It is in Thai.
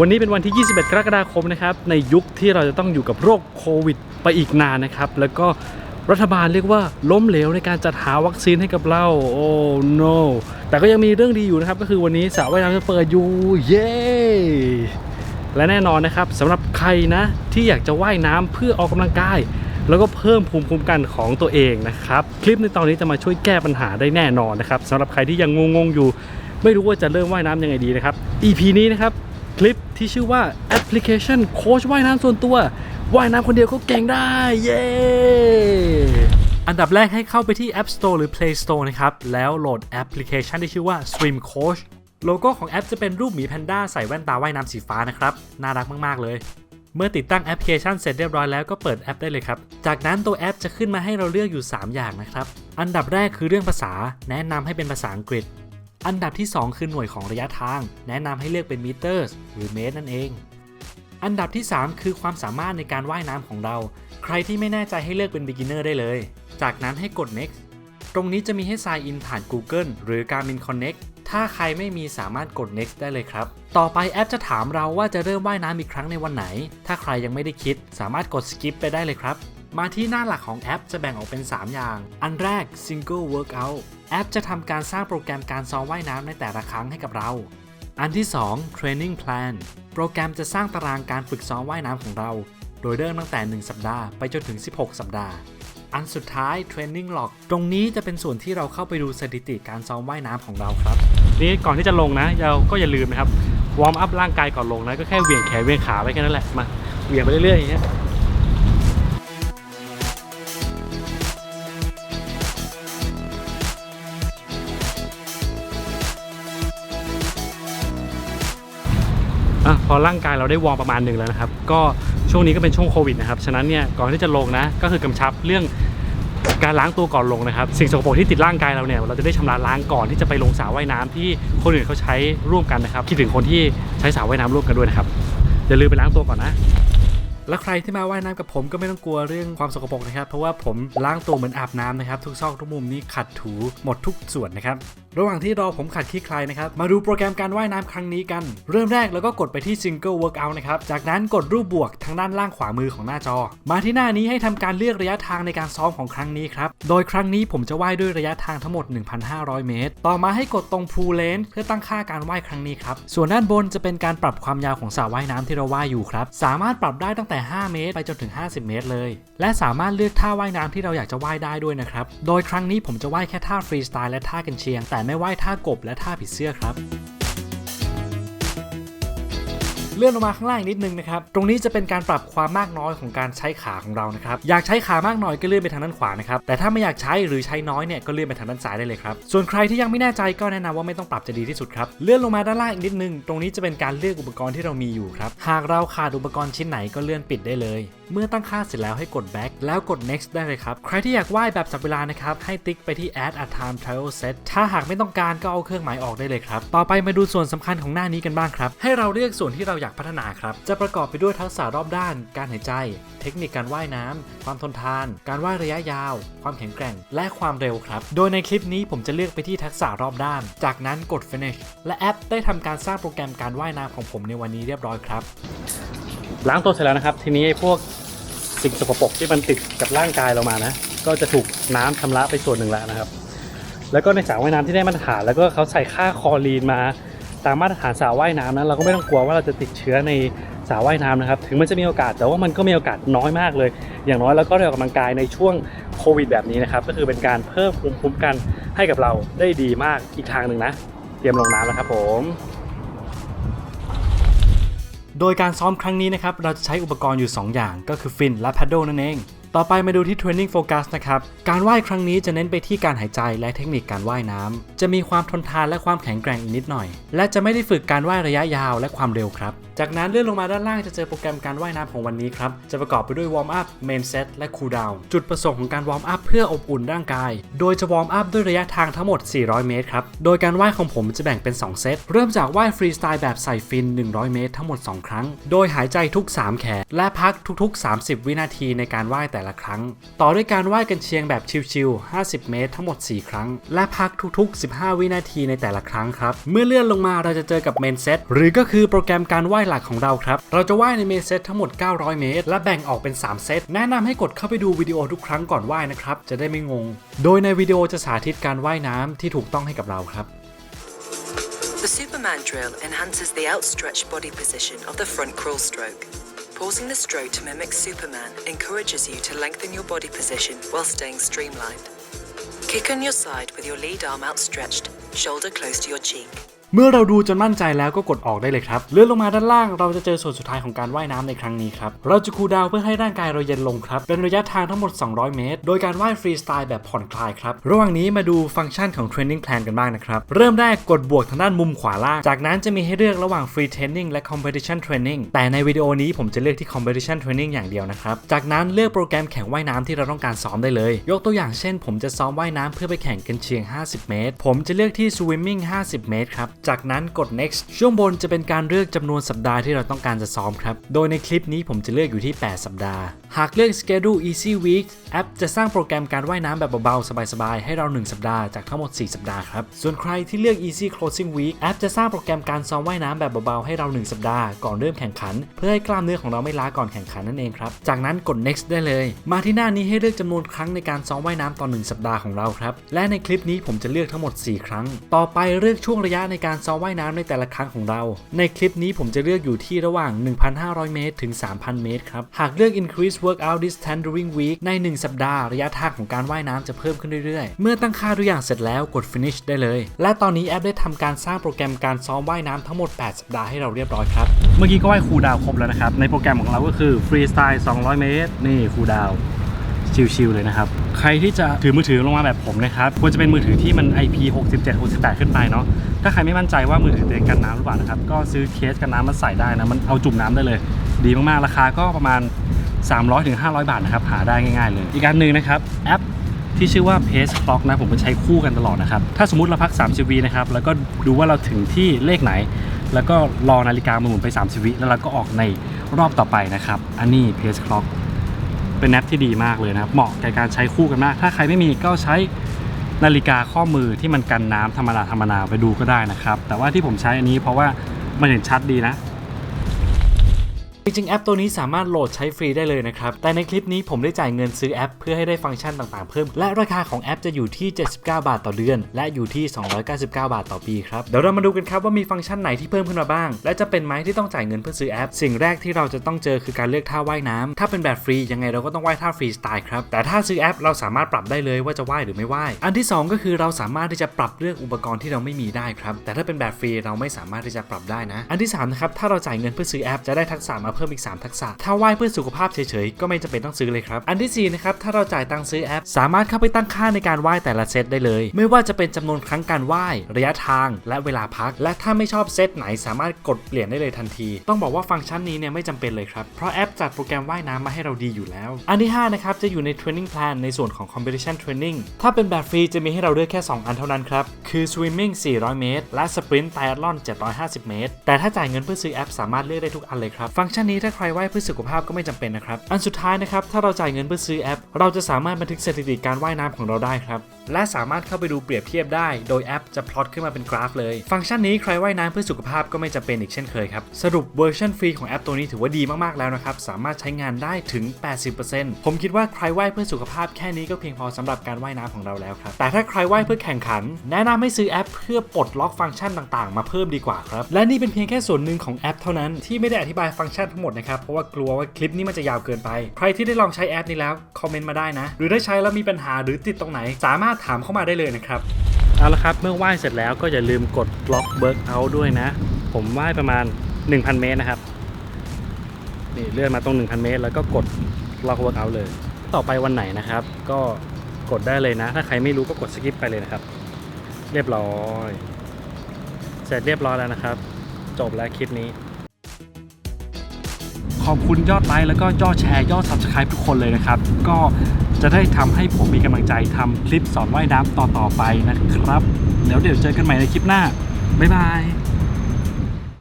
วันนี้เป็นวันที่ 21 กรกฎาคมนะครับ ในยุคที่เราจะต้องอยู่กับโรคโควิด ไปอีกนานนะครับ แล้วก็รัฐบาลเรียกว่าล้มเหลวในการจัดหาวัคซีนให้กับเรา โอ้ no แต่ก็ยังมีเรื่องดีอยู่นะครับ ก็คือวันนี้สระว่ายน้ำจะเปิดอยู่ เย้ และแน่นอนนะครับสำหรับใครนะ ที่อยากจะว่ายน้ำเพื่อออกกำลังกาย แล้วก็เพิ่มภูมิคุ้มกันของตัวเองนะครับ คลิปในตอนนี้จะมาช่วยแก้ปัญหาได้แน่นอนนะครับสำหรับใครที่ยังงงๆอยู่ ไม่รู้ว่าจะเริ่มว่ายน้ำยังไงดีนะครับ EP นี้นะครับ คลิปที่ชื่อว่าแอปพลิเคชันโค้ชว่ายน้ำส่วนตัวว่ายน้ำคนเดียวก็เก่งได้ เย้ อันดับแรกให้เข้าไปที่ App Store หรือ Play Store นะครับ แล้วโหลดแอปพลิเคชันที่ชื่อว่า Swim Coach โลโก้ของแอปจะเป็นรูปหมีแพนด้าใส่แว่นตาว่ายน้ำสีฟ้านะครับ น่ารักมาก ๆ เลย เมื่อติดตั้งแอปพลิเคชันเสร็จเรียบร้อยแล้วก็เปิดแอปได้เลยครับ จากนั้นตัวแอปจะขึ้นมาให้เราเลือกอยู่ 3 อย่างนะครับ อันดับแรกคือเรื่องภาษา แนะนำให้เป็นภาษาอังกฤษ อันดับที่ 2 คือหน่วยของระยะทาง แนะนำให้เลือกเป็นมิเตอร์หรือเมตรนั่นเอง อันดับที่ 3 คือความสามารถในการว่ายน้ำของเรา ใครที่ไม่แน่ใจให้เลือกเป็น beginner ได้เลย จากนั้นให้กด next ตรงนี้จะมีให้ sign in ผ่าน Google หรือ Garmin Connect ถ้าใครไม่มีสามารถกด next ได้เลยครับ ต่อไปแอปจะถามเราว่าจะเริ่มว่ายน้ำอีกครั้งในวันไหน ถ้าใครยังไม่ได้คิด สามารถกด skip ไปได้เลยครับ มาที่หน้าหลักของแอปจะแบ่งออกเป็น 3 อย่าง อันแรก single workout แอปจะทำการสร้างโปรแกรมการซ้อมว่ายน้ำในแต่ละครั้งให้กับเรา อันที่ 2 training plan โปรแกรมจะสร้างตารางการฝึกซ้อมว่ายน้ำของเรา โดยเริ่มตั้งแต่ 1 สัปดาห์ไปจนถึง 16 สัปดาห์ อันสุดท้าย training log ตรงนี้จะเป็นส่วนที่เราเข้าไปดูสถิติการซ้อมว่ายน้ำของเราครับนี่ก่อนที่จะลงนะเราก็อย่าลืมนะครับวอร์มอัพร่างกายก่อนลงนะก็แค่เหวี่ยงแขนเหวี่ยงขาไปแค่นั้นแหละมาเหวี่ยงไปเรื่อยๆอย่างเงี้ย พอร่างกายเราได้วอร์มประมาณหนึ่งแล้วนะครับ ก็ช่วงนี้ก็เป็นช่วงโควิดนะครับ ฉะนั้นเนี่ยก่อนที่จะลงนะ ก็คือกำชับเรื่องการล้างตัวก่อนลงนะครับ สิ่งสกปรกที่ติดร่างกายเราเนี่ย เราจะได้ชำระล้างก่อนที่จะไปลงสระว่ายน้ำที่คนอื่นเขาใช้ร่วมกันนะครับ คิดถึงคนที่ใช้สระว่ายน้ำร่วมกันด้วยนะครับอย่าลืมไปล้างตัวก่อนนะแล้วใครที่มาว่ายน้ำกับผมก็ไม่ต้องกลัวเรื่องความสกปรกนะครับ เพราะว่าผมล้างตัวเหมือนอาบน้ำนะครับ ทุกซอกทุกมุมนี้ขัดถูหมดทุกส่วนนะครับ ระหว่างที่รอผมขัดขี้ใครนะครับ มาดูโปรแกรมการว่ายน้ำครั้งนี้กัน เริ่มแรกเราก็กดไปที่ Single Workout นะครับ จากนั้นกดรูปบวกทางด้านล่างขวามือของหน้าจอ มาที่หน้านี้ให้ทำการเลือกระยะทางในการซ้อมของครั้งนี้ครับ โดยครั้งนี้ผมจะว่ายด้วยระยะทางทั้งหมด 1,500 เมตร ต่อมาให้กดตรง Pool Length เพื่อตั้งค่าการว่ายครั้งนี้ครับ ส่วนด้านบนจะเป็นการปรับความยาวของสระว่ายน้ำที่เราว่ายอยู่ครับ สามารถปรับได้ตั้งแต่ 5 เมตร ไปจนถึง 50 เมตร เลย และสามารถเลือกท่าว่ายน้ำที่เราอยากจะว่ายได้ด้วยนะครับ โดยครั้งนี้ผมจะว่ายแค่ท่าฟรีสไตล์และท่ากันเชียงแต่ไม่ไหว้ท่ากบและท่าผีเสื้อครับ เลื่อนลงมาข้างล่างอีกนิดนึงนะครับ ตรงนี้จะเป็นการปรับความมากน้อยของการใช้ขาของเรานะครับ อยากใช้ขามากน้อยก็เลื่อนไปทางด้านขวานะครับ แต่ถ้าไม่อยากใช้หรือใช้น้อยเนี่ยก็เลื่อนไปทางด้านซ้ายได้เลยครับ ส่วนใครที่ยังไม่แน่ใจก็แนะนำว่าไม่ต้องปรับจะดีที่สุดครับ เลื่อนลงมาด้านล่างอีกนิดนึง ตรงนี้จะเป็นการเลือกอุปกรณ์ที่เรามีอยู่ครับ หากเราขาดอุปกรณ์ชิ้นไหนก็เลื่อนปิดได้เลย เมื่อตั้งค่าเสร็จแล้วให้กด back แล้วกด next ได้เลยครับ ใครที่อยากว่ายแบบจับเวลานะครับ ให้ติ๊กไปที่ add a time trial set ถ้าหากไม่ต้องการก็เอาเครื่องหมายออกได้เลยครับ ต่อไปมาดูส่วนสำคัญของหน้านี้กันบ้างครับ ให้เราเลือกส่วนที่เราอยากพัฒนาครับ จะประกอบไปด้วยทักษะรอบด้าน การหายใจ เทคนิคการว่ายน้ำความทนทาน การว่ายระยะยาว ความแข็งแกร่ง และความเร็วครับ โดยในคลิปนี้ผมจะเลือกไปที่ทักษะรอบด้าน จากนั้นกด finish และแอปได้ทำการสร้างโปรแกรมการว่ายน้ำของผมในวันนี้เรียบร้อยครับ ล้างตัวเสร็จแล้วนะครับ ทีนี้ไอ้พวกสิ่งสกปรกที่มันติดกับร่างกายเรามานะ ก็จะถูกน้ำชำระไปส่วนหนึ่งแล้วนะครับ แล้วก็ในสระว่ายน้ำที่ได้มาตรฐานแล้วก็เขาใส่ค่าคอรีนมา ตามมาตรฐานสระว่ายน้ำนะเราก็ไม่ต้องกลัวว่าเราจะติดเชื้อในสระว่ายน้ำนะครับ ถึงมันจะมีโอกาสแต่ว่ามันก็มีโอกาสน้อยมากเลย อย่างน้อยเราก็ได้ออกกำลังกายในช่วงโควิดแบบนี้นะครับ ก็คือเป็นการเพิ่มภูมิคุ้มกันให้กับเราได้ดีมากอีกทางหนึ่งนะ เตรียมลงน้ำแล้วครับผมโดยการซ้อมครั้งนี้นะครับ เราจะใช้อุปกรณ์อยู่ 2 อย่างก็คือฟินและ paddle นั่นเองต่อไปมาดูที่ training focus นะครับ การว่ายครั้งนี้จะเน้นไปที่การหายใจและเทคนิคการว่ายน้ำจะมีความทนทานและความแข็งแกร่งอีกนิดหน่อย และจะไม่ได้ฝึกการว่ายระยะยาวและความเร็วครับ จากนั้นเลื่อนลงมาด้านล่างจะเจอโปรแกรมการว่ายน้ำของวันนี้ครับ จะประกอบไปด้วย warm up main set และ cool down จุดประสงค์ของการ warm up เพื่ออบอุ่นร่างกาย โดยจะ warm up ด้วยระยะทางทั้งหมด 400 เมตรครับ โดยการว่ายของผมจะแบ่งเป็น 2 เซต เริ่มจากว่ายฟรีสไตล์แบบใส่ฟิน 100 เมตร ทั้งหมด 2 ครั้ง โดยหายใจทุก 3 แขน และพักทุก ๆ 30 วินาทีในการว่ายแต่ละละครั้ง ต่อด้วยการว่ายกันเชียงแบบชิลๆ50 เมตรทั้งหมด 4 ครั้ง และพักทุกๆ 15 วินาทีในแต่ละครั้งครับ เมื่อเลื่อนลงมาเราจะเจอกับเมนเซตหรือก็คือโปรแกรมการว่ายหลักของเราครับ เราจะว่ายในเมนเซตทั้งหมด 900 เมตร และแบ่งออกเป็น 3 เซต แนะนำให้กดเข้าไปดูวิดีโอทุกครั้งก่อนว่ายนะครับ จะได้ไม่งง โดยในวิดีโอจะสาธิตการว่ายน้ำที่ถูกต้องให้กับเราครับ The Superman drill enhances the outstretched body position of the front crawl stroke. Pausing the stroke to mimic Superman encourages you to lengthen your body position while staying streamlined. Kick on your side with your lead arm outstretched, shoulder close to your cheek. เมื่อเราดูจนมั่นใจแล้วก็กดออกได้เลยครับ เลื่อนลงมาด้านล่างเราจะเจอส่วนสุดท้ายของการว่ายน้ำในครั้งนี้ครับ เราจะคูลดาวเพื่อให้ร่างกายเราเย็นลงครับ เป็นระยะทางทั้งหมด 200 เมตร โดยการว่ายฟรีสไตล์แบบผ่อนคลายครับ ระหว่างนี้มาดูฟังก์ชันของ Training Plan กันบ้างนะครับ เริ่มแรกกดบวกทางด้านมุมขวาล่าง จากนั้นจะมีให้เลือกระหว่าง Free Training และ Competition Training แต่ในวิดีโอนี้ผมจะเลือกที่ Competition Training อย่างเดียวนะครับ จากนั้นเลือกโปรแกรมแข่งว่ายน้ำที่เราต้องการซ้อมได้เลย ยกตัวอย่างเช่น ผมจะซ้อมว่ายน้ำเพื่อไปแข่งกันเชียง 50 เมตร ผมจะเลือกที่ Swimming 50 เมตรครับจากนั้นกด next ช่วงบนจะเป็นการเลือกจำนวนสัปดาห์ที่เราต้องการจะซ้อมครับ โดยในคลิปนี้ผมจะเลือกอยู่ที่ 8 สัปดาห์ หากเลือก schedule easy week แอปจะสร้างโปรแกรมการว่ายน้ำแบบเบาๆ สบายๆ ให้เรา 1 สัปดาห์จากทั้งหมด 4 สัปดาห์ครับ ส่วนใครที่เลือก easy closing week แอปจะสร้างโปรแกรมการซ้อมว่ายน้ำแบบเบาๆ ให้เรา 1 สัปดาห์ก่อนเริ่มแข่งขัน เพื่อให้กล้ามเนื้อของเราไม่ล้าก่อนแข่งขันนั่นเองครับ จากนั้นกด next ได้เลย มาที่หน้านี้ให้เลือกจำนวนครั้งในการซ้อมว่ายน้ำต่อ1สัปดาห์ของเราครับ และในคลิปนี้ผมจะเลือกทั้งหมด 4 ครั้ง ต่อไปเลือกช่วงระยะในการซ้อมว่ายน้ำในแต่ละครั้งของเรา ในคลิปนี้ผมจะเลือกอยู่ที่ระหว่าง 1,500 เมตร ถึง 3,000 เมตรครับ หากเลือก increase workout distance during week ใน 1 สัปดาห์ระยะทางของการว่ายน้ำจะเพิ่มขึ้นเรื่อยๆ เมื่อตั้งค่าทุกอย่างเสร็จแล้วกด finish ได้เลย และตอนนี้แอปได้ทำการสร้างโปรแกรมการซ้อมว่ายน้ำทั้งหมด 8 สัปดาห์ให้เราเรียบร้อยครับ เมื่อกี้ก็ว่ายคูดาวครบแล้วนะครับ ในโปรแกรมของเราก็คือ freestyle 200 เมตร นี่คูดาว ชิลๆเลยนะครับ ใครที่จะถือมือถือลงมาแบบผมนะครับควรจะเป็นมือถือที่มัน IP 67 68 ขึ้นไปเนาะถ้าใครไม่มั่นใจว่ามือถือตัวเองกันน้ำหรือเปล่านะครับก็ซื้อเคสกันน้ำมาใส่ได้นะมันเอาจุ่มน้ำได้เลย ดีมากๆราคาก็ประมาณ 300ถึง500 บาทนะครับหาได้ง่ายๆเลย อีกอันหนึ่งนะครับแอปที่ชื่อว่า Pace Clock นะผมมันใช้คู่กันตลอดนะครับ ถ้าสมมติเราพัก 30วินะครับ แล้วก็ดูว่าเราถึงที่เลขไหน แล้วก็รอนาฬิกามหมุนไป 30วิแล้วเราก็ออกในรอบต่อไปนะครับ อันนี้ Pace Clock เป็นแอปที่ดีมากเลยนะครับ เหมาะแก่การใช้คู่กันมาก ถ้าใครไม่มีก็ใช้นาฬิกาข้อมือที่มันกันน้ำธรรมดาธรรมดาไปดูก็ได้นะครับ แต่ว่าที่ผมใช้อันนี้เพราะว่ามันเห็นชัดดีนะ จริงๆ แอปตัวนี้สามารถโหลดใช้ฟรีได้เลยนะครับ แต่ในคลิปนี้ผมได้จ่ายเงินซื้อแอปเพื่อให้ได้ฟังก์ชันต่างๆเพิ่ม และราคาของแอปจะอยู่ที่ 79 บาทต่อเดือน และอยู่ที่ 299 บาทต่อปีครับ เดี๋ยวเรามาดูกันครับว่ามีฟังก์ชันไหนที่เพิ่มขึ้นมาบ้าง และจะเป็นไหมที่ต้องจ่ายเงินเพื่อซื้อแอป สิ่งแรกที่เราจะต้องเจอคือการเลือกท่าว่ายน้ำถ้าเป็นแบบฟรียังไงเราก็ต้องว่ายท่าฟรีสไตล์ครับ แต่ถ้าซื้อแอปเราสามารถปรับได้เลยว่าจะว่ายหรือไม่ว่าย อันที่สองก็คือเราสามารถที่จะปรับเลือกอุปกรณ์ที่เราไม่มีได้ครับ แต่ถ้าเป็นแบบฟรีเราไม่สามารถที่จะปรับได้นะ อันที่สามนะครับถ้าเราจ่ายเงินเพื่อซื้อแอปจะได้ทักษะมาเพิ่มอีกสามทักษะ ถ้าว่ายเพื่อสุขภาพเฉยๆ ก็ไม่จำเป็นต้องซื้อเลยครับ อันที่4นะครับ ถ้าเราจ่ายตังค์ซื้อแอป สามารถเข้าไปตั้งค่าในการว่ายแต่ละเซตได้เลย ไม่ว่าจะเป็นจำนวนครั้งการว่ายระยะทาง และเวลาพัก และถ้าไม่ชอบเซตไหนสามารถกดเปลี่ยนได้เลยทันที ต้องบอกว่าฟังก์ชันนี้เนี่ยไม่จำเป็นเลยครับ เพราะแอปจัดโปรแกรมว่ายน้ำมาให้เราดีอยู่แล้ว อันที่5นะครับ จะอยู่ใน training plan ในส่วนของ competition training ถ้าเป็นแบบฟรีจะมีให้เราเลือกแค่ 2 อันเท่านั้นครับ คือ swimming 400 เมตร และ sprint triathlon 750 เมตร แต่ถ้าจ่ายเงินเพื่อซื้อแอปสามารถเลือกได้ทุกอันเลยครับ ฟังก์ชันนี้ถ้าใครไหว้เพื่อสุขภาพก็ไม่จำเป็นนะครับ อันสุดท้ายนะครับ ถ้าเราจ่ายเงินเพื่อซื้อแอป เราจะสามารถบันทึกสถิติการว่ายน้ำของเราได้ครับ และสามารถเข้าไปดูเปรียบเทียบได้ โดยแอปจะพลอตขึ้นมาเป็นกราฟเลย ฟังก์ชันนี้ใครว่ายน้ำเพื่อสุขภาพก็ไม่จำเป็นอีกเช่นเคยครับ สรุปเวอร์ชันฟรีของแอปตัวนี้ถือว่าดีมากๆแล้วนะครับ สามารถใช้งานได้ถึง 80%ผมคิดว่าใครว่ายเพื่อสุขภาพแค่นี้ก็เพียงพอสำหรับการว่ายน้ำของเราแล้วครับ แต่ถ้าใครว่ายเพื่อแข่งขัน แนะนำให้ซื้อแอปเพื่อปลดล็อกฟังก์ชันต่างๆ มาเพิ่มดีกว่าครับ และนี่เป็นเพียงแค่ส่วนหนึ่งของแอปเท่านั้นที่ไม่ได้อธิบายฟังก์ชันทั้งหมดนะครับ เพราะว่ากลัวว่าคลิปนี้มันจะยาวเกินไป ใครที่ได้ลองใช้แอปนี้แล้วคอมเมนต์มาได้นะ หรือได้ใช้แล้วมีปัญหาหรือติดตรงไหน สามารถถามเข้ามาได้เลยนะครับ เอาละครับเมื่อว่ายเสร็จแล้วก็อย่าลืมกดล็อกเบิร์กเอาด้วยนะ ผมว่ายประมาณ 1,000 เมตรนะครับนี่เลื่อนมาตรง 1,000 เมตร แล้วก็กดล็อกเวิร์กเอาเลย ต่อไปวันไหนนะครับ ก็กดได้เลยนะ ถ้าใครไม่รู้ก็กดสกิปไปเลยนะครับ เรียบร้อย เสร็จเรียบร้อยแล้วนะครับ จบแล้วคลิปนี้ ขอบคุณยอดไลค์แล้วก็ยอดแชร์ยอด Subscribe ทุกคนเลยนะครับ ก็ จะได้ทำให้ผมมีกำลังใจทำคลิปสอนว่ายน้ำต่อๆไปนะครับ แล้วเดี๋ยวเจอกันใหม่ในคลิปหน้า บ๊ายบาย